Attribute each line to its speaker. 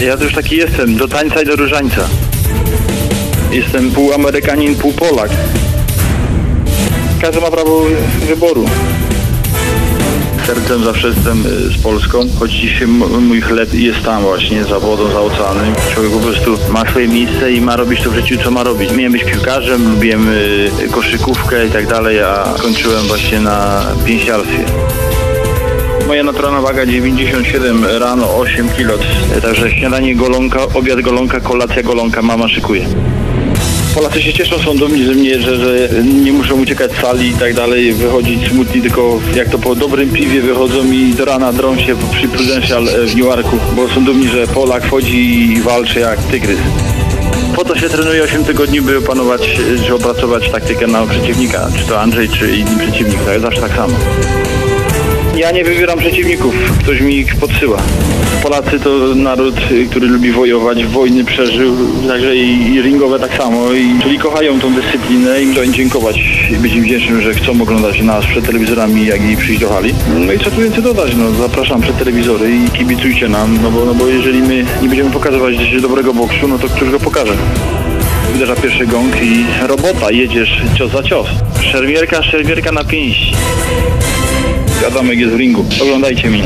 Speaker 1: Ja to już taki jestem, do tańca i do różańca. Jestem pół Amerykanin, pół Polak. Każdy ma prawo wyboru. Sercem zawsze jestem y, z Polską, choć dzisiaj mój chleb jest tam właśnie, za wodą, za oceanem. Człowiek po prostu ma swoje miejsce i ma robić to w życiu, co ma robić. Miałem być piłkarzem, lubiłem y, koszykówkę i tak dalej, a skończyłem właśnie na pięściarstwie. Moja naturalna waga 97 rano 8 kg. Także śniadanie golonka, obiad golonka, kolacja golonka mama szykuje. Polacy się cieszą, są dumni ze mnie, że, że nie muszą uciekać z sali i tak dalej, wychodzić smutni, tylko jak to po dobrym piwie wychodzą i do rana drą się przy Prudential w Newarku, bo są dumni, że Polak wchodzi i walczy jak tygrys. Po to się trenuje 8 tygodni, by opanować, czy opracować taktykę na przeciwnika, czy to Andrzej, czy inny przeciwnik, tak, zawsze tak samo. Ja nie wybieram przeciwników, ktoś mi ich podsyła. Polacy to naród, który lubi wojować, wojny przeżył, także i, i ringowe tak samo, i, czyli kochają tą dyscyplinę i trzeba im dziękować i być im wdzięcznym, że chcą oglądać nas przed telewizorami, jak i przyjść do hali. No i co tu więcej dodać, no zapraszam przed telewizory i kibicujcie nam, no bo, no bo jeżeli my nie będziemy pokazywać dobrego boksu, no to któż go pokaże? Uderza pierwszy gong i robota, jedziesz cios za cios. Szermierka, szermierka na pięści. Adamek jest w ringu. Oglądajcie mnie.